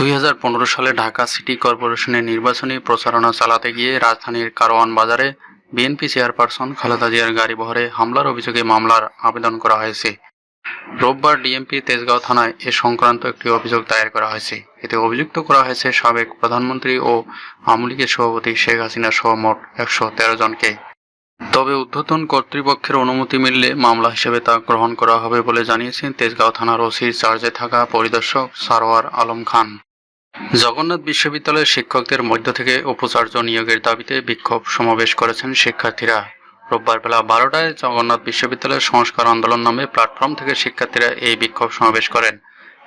দুই হাজার পনেরো সালে ঢাকা সিটি কর্পোরেশনের নির্বাচনী প্রচারণা চালাতে গিয়ে রাজধানীর কারওয়ান বাজারে বিএনপি চেয়ারপারসন খালেদা জিয়ার গাড়ি বহরে হামলার অভিযোগে মামলার আবেদন করা হয়েছে। রোববার ডিএমপি তেজগাঁও থানায় এ সংক্রান্ত একটি অভিযোগ দায়ের করা হয়েছে। এতে অভিযুক্ত করা হয়েছে সাবেক প্রধানমন্ত্রী ও আওয়ামী লীগের সভাপতি শেখ হাসিনা সহ মোট একশো তেরো জনকে। তবে ঊর্ধ্বতন কর্তৃপক্ষের অনুমতি মিললে মামলা হিসেবে তা গ্রহণ করা হবে বলে জানিয়েছেন তেজগাঁও থানার ওসির চার্জে থাকা পরিদর্শক সারোয়ার আলম খান। জগন্নাথ বিশ্ববিদ্যালয়ের শিক্ষকদের মধ্য থেকে উপাচার্য নিয়োগের দাবিতে বিক্ষোভ সমাবেশ করেছেন শিক্ষার্থীরা। রোববার বেলা বারোটায় জগন্নাথ বিশ্ববিদ্যালয়ের সংস্কার আন্দোলন নামে প্ল্যাটফর্ম থেকে শিক্ষার্থীরা এই বিক্ষোভ সমাবেশ করেন।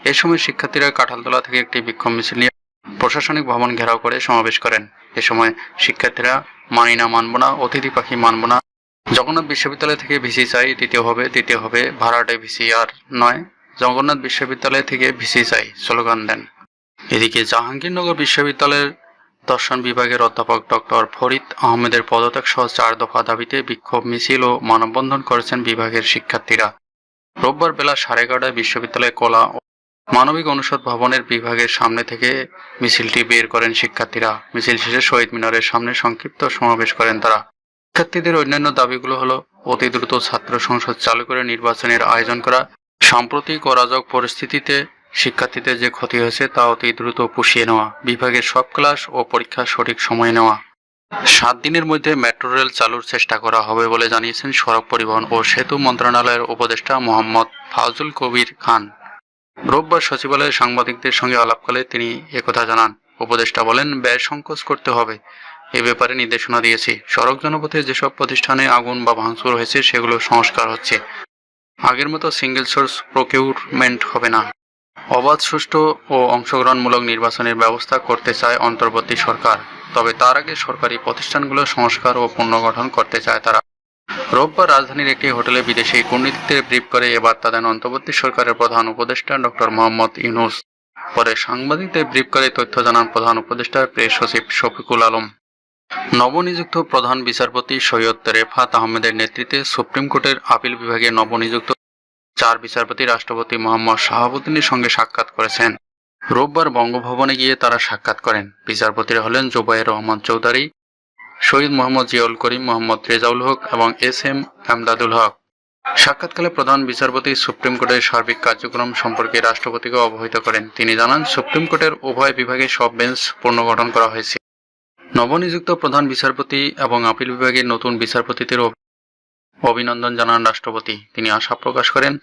এ সময় শিক্ষার্থীরা কাঁঠালতলা থেকে একটি বিক্ষোভ মিছিল নিয়ে প্রশাসনিক ভবন ঘেরাও করে সমাবেশ করেন। এ সময় শিক্ষার্থীরা মানি না, মানব না, অতিথি পাখি মানব না। জগন্নাথ বিশ্ববিদ্যালয় থেকে ভিসি চাই, দ্বিতীয় হবে দ্বিতীয় হবে, ভাড়াটে ভিসি আর নয়। জগন্নাথ বিশ্ববিদ্যালয় থেকে ভিসি চাই, স্লোগান দেন। এদিকে জাহাঙ্গীরনগর বিশ্ববিদ্যালয়ের দর্শন বিভাগের অধ্যাপক ডক্টর ফরিদ আহমেদের পদত্যাগ সহ চার দফা দাবিতে বিক্ষোভ মিছিল ও মানববন্ধন করেছেন বিভাগের শিক্ষার্থীরা। রোববার বেলা সাড়ে এগারোটায় বিশ্ববিদ্যালয় কলা মানবিক অনুষদ ভবনের বিভাগের সামনে থেকে মিছিলটি বের করেন শিক্ষার্থীরা। মিছিল শেষে শহীদ মিনারের সামনে সংক্ষিপ্ত সমাবেশ করেন তারা। শিক্ষার্থীদের অন্যান্য দাবিগুলো হলো, অতি দ্রুত ছাত্র সংসদ চালু করে নির্বাচনের আয়োজন করা, সাম্প্রতিক অরাজক পরিস্থিতিতে শিক্ষার্থীদের যে ক্ষতি হয়েছে তা অতি দ্রুত পুষিয়ে নেওয়া, বিভাগের সব ক্লাস ও পরীক্ষা সঠিক সময়ে নেওয়া। সাত দিনের মধ্যে মেট্রো রেল চালুর চেষ্টা করা হবে বলে জানিয়েছেন সড়ক পরিবহন ও সেতু মন্ত্রণালয়ের উপদেষ্টা মোহাম্মদ ফাজুল কবির খান। রোববার সচিবালয়ে সাংবাদিকদের সঙ্গে আলাপকালে তিনি একথা জানান। উপদেষ্টা বলেন, ব্যয় সংকোচ করতে হবে। এ ব্যাপারে নির্দেশনা দিয়েছি। সড়ক জনপথে যেসব প্রতিষ্ঠানে আগুন বা ভাঙচুর হয়েছে, সেগুলো সংস্কার হচ্ছে। আগের মতো সিঙ্গেল সোর্স প্রকিউরমেন্ট হবে না। অবাধ, সুষ্ঠু ও অংশগ্রহণমূলক নির্বাচনের ব্যবস্থা করতে চায় অন্তর্বর্তী সরকার। তবে তার আগে সরকারি প্রতিষ্ঠানগুলো সংস্কার ও পুনর্গঠন করতে চায় তারা। রোববার রাজধানীর একটি হোটেলে বিদেশি কূটনীতিকদের ব্রিফ করে এ বার্তা দেন অন্তর্বর্তী সরকারের প্রধান উপদেষ্টা ডক্টর মোহাম্মদ ইউনুস। পরে সাংবাদিকদের ব্রিফ করে তথ্য জানান প্রধান উপদেষ্টা প্রেস সচিব শফিকুল আলম। নবনিযুক্ত প্রধান বিচারপতি সৈয়দ রেফাত আহমেদের নেতৃত্বে সুপ্রিম কোর্টের আপিল বিভাগে নবনিযুক্ত চার বিচারপতি রাষ্ট্রপতি মোহাম্মদ শাহাবুদ্দিনের সঙ্গে সাক্ষাৎ করেছেন। রোববার বঙ্গভবনে গিয়ে তারা সাক্ষাৎ করেন। বিচারপতিরা হলেন জুবাইর রহমান চৌধুরী, শহীদ মোহাম্মদ জিয়াউল করিম মোহাম্মদ রেজাউল হক এবং এস এম আমদাদুল হক। সাক্ষাৎকালে প্রধান বিচারপতি সুপ্রিম কোর্টের সার্বিক কার্যক্রম সম্পর্কে রাষ্ট্রপতিকে অবহিত করেন। তিনি জানান, সুপ্রিম কোর্টের উভয় বিভাগে সব বেঞ্চ পুনর্গঠন করা হয়েছে। নবনিযুক্ত প্রধান বিচারপতি এবং আপিল বিভাগের নতুন বিচারপতিদের অভিনন্দন জানান রাষ্ট্রপতি। তিনি আশা প্রকাশ করেন,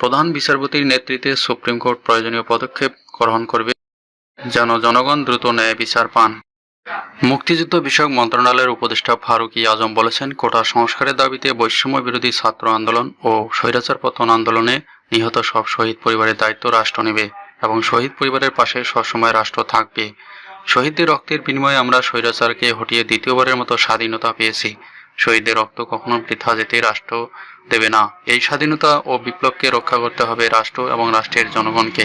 প্রধান বিচারপতির নেতৃত্বে সুপ্রিম কোর্ট প্রয়োজনীয় পদক্ষেপ গ্রহণ করবে যেন জনগণ দ্রুত ন্যায় বিচার পান। মুক্তিযুদ্ধ বিষয়ক মন্ত্রণালয়ের উপদেষ্টা ফারুকি আজম বলেছেন, কোটা সংস্কারের দাবিতে বৈষম্য বিরোধী ছাত্র আন্দোলন ও স্বৈরাচার পতন আন্দোলনে নিহত সব শহীদ পরিবারের দায়িত্ব রাষ্ট্র নেবে এবং শহীদ পরিবারের পাশে সবসময় রাষ্ট্র থাকবে। শহীদদের রক্তের বিনিময়ে আমরা স্বৈরাচারকে হটিয়ে দ্বিতীয়বারের মতো স্বাধীনতা পেয়েছি। শহীদদের রক্ত কখনো বৃথা যেতে রাষ্ট্র দেবে না। এই স্বাধীনতা ও বিপ্লবকে রক্ষা করতে হবে রাষ্ট্র এবং রাষ্ট্রের জনগণকে।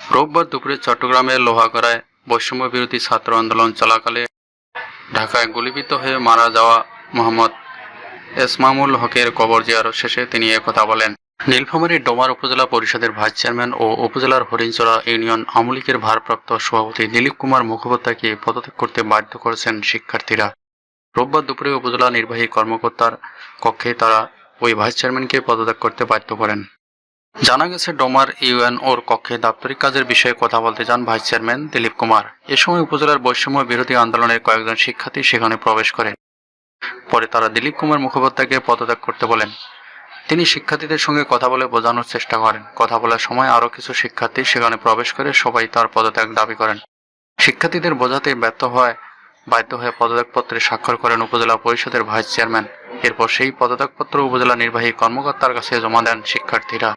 রোববার দুপুরে চট্টগ্রামের লোহাগড়ায় বৈষম্য বিরোধী ছাত্র আন্দোলন চলাকালে ঢাকায় গুলিবিদ্ধ হয়ে মারা যাওয়া মোহাম্মদ এসমামুল হকের কবর জিয়ারত শেষে তিনি একথা বলেন নীলফামারীর ডোমার উপজেলা পরিষদের ভাইস চেয়ারম্যান ও উপজেলার হরিণচড়া ইউনিয়ন আওয়ামী লীগের ভারপ্রাপ্ত সভাপতি দিলীপ কুমার মুখোপাধ্যায়কে পদত্যাগ করতে বাধ্য করেছেন শিক্ষার্থীরা। রোববার দুপুরে উপজেলা নির্বাহী কর্মকর্তার কক্ষে তারা ওই ভাইস চেয়ারম্যানকে পদত্যাগ করতে বাধ্য করেন। জানা গেছে, ডোমার ইউএনওর কক্ষে দাপ্তরিক কাজের বিষয়ে কথা বলতে যান ভাইস চেয়ারম্যান দিলীপ কুমার। এ সময় উপজেলার বৈষম্য বিরোধী আন্দোলনের কয়েকজন শিক্ষার্থী সেখানে প্রবেশ করেন। পরে তারা দিলীপ কুমার মুখোপাধ্যায়কে পদত্যাগ করতে বলেন। তিনি শিক্ষার্থীদের সঙ্গে কথা বলে বোঝানোর চেষ্টা করেন। কথা বলার সময় আরও কিছু শিক্ষার্থী সেখানে প্রবেশ করে সবাই তার পদত্যাগ দাবি করেন। শিক্ষার্থীদের বোঝাতে ব্যর্থ হয় বাধ্য হয়ে পদত্যাগপত্রে স্বাক্ষর করেন উপজেলা পরিষদের ভাইস চেয়ারম্যান। এরপর সেই পদত্যাগপত্র উপজেলা নির্বাহী কর্মকর্তার কাছে জমা দেন শিক্ষার্থীরা।